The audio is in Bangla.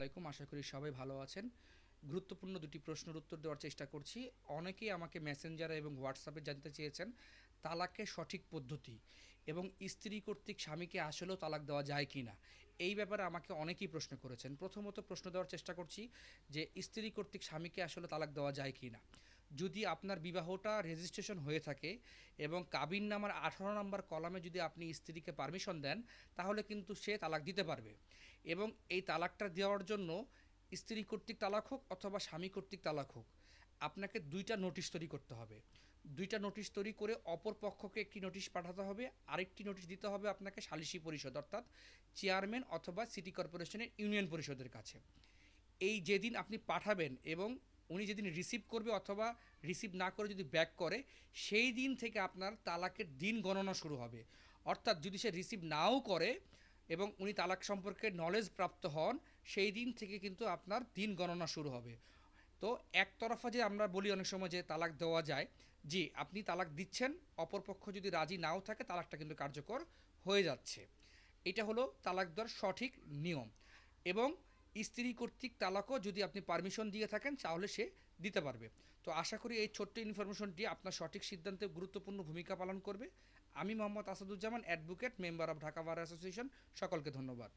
আলাইকুম আশা করি সবাই ভালো আছেন। গুরুত্বপূর্ণ দুটি প্রশ্নের উত্তর দেওয়ার চেষ্টা করছি। অনেকেই আমাকে মেসেঞ্জারে এবং হোয়াটসঅ্যাপে জানতে চেয়েছেন, তালাকের সঠিক পদ্ধতি এবং স্ত্রী কর্তৃক স্বামীকে আসলেও তালাক দেওয়া যায় কি না এই ব্যাপারে আমাকে অনেকেই প্রশ্ন করেছেন। প্রথমত প্রশ্ন দেওয়ার চেষ্টা করছি যে, স্ত্রী কর্তৃক স্বামীকে আসলে তালাক দেওয়া যায় কি না যদি আপনার বিবাহটা রেজিস্ট্রেশন হয়ে থাকে এবং কাবিন নামার আঠারো নম্বর কলামে যদি আপনি স্ত্রীকে পারমিশন দেন, তাহলে কিন্তু সে তালাক দিতে পারবে। এবং এই তালাকটা দেওয়ার জন্য স্ত্রী কর্তৃক তালাক হোক অথবা স্বামী কর্তৃক তালাক হোক, আপনাকে দুইটা নোটিশ তৈরি করতে হবে। দুইটা নোটিশ তৈরি করে অপর পক্ষকে একটি নোটিশ পাঠাতে হবে, আরেকটি নোটিশ দিতে হবে আপনাকে সালিসি পরিষদ, অর্থাৎ চেয়ারম্যান অথবা সিটি কর্পোরেশনের ইউনিয়ন পরিষদের কাছে। এই যেদিন আপনি পাঠাবেন এবং উনি যেদিন রিসিভ করবে অথবা রিসিভ না করে যদি ব্যাক করে, সেই দিন থেকে আপনার তালাকের দিন গণনা শুরু হবে। অর্থাৎ যদি সে রিসিভ নাও করে এবং উনি তালাক সম্পর্কে নলেজ প্রাপ্ত হন, সেই দিন থেকে কিন্তু আপনার দিন গণনা শুরু হবে। তো একতরফা যে আমরা বলি অনেক সময় যে তালাক দেওয়া যায়, জি, আপনি তালাক দিচ্ছেন, অপরপক্ষ যদি রাজি নাও থাকে, তালাকটা কিন্তু কার্যকর হয়ে যাচ্ছে। এটা হলো তালাক দেওয়ার সঠিক নিয়ম। এবং স্ত্রী কর্তৃক তালাকও যদি আপনি পারমিশন দিয়ে থাকেন, তাহলে সে দিতে পারবে। তো আশা করি এই ছোট্ট ইনফরমেশনটি আপনার সঠিক সিদ্ধান্তে গুরুত্বপূর্ণ ভূমিকা পালন করবে। আমি Mohammad Asaduzzaman advocate member of Dhaka bar association সকলকে ধন্যবাদ।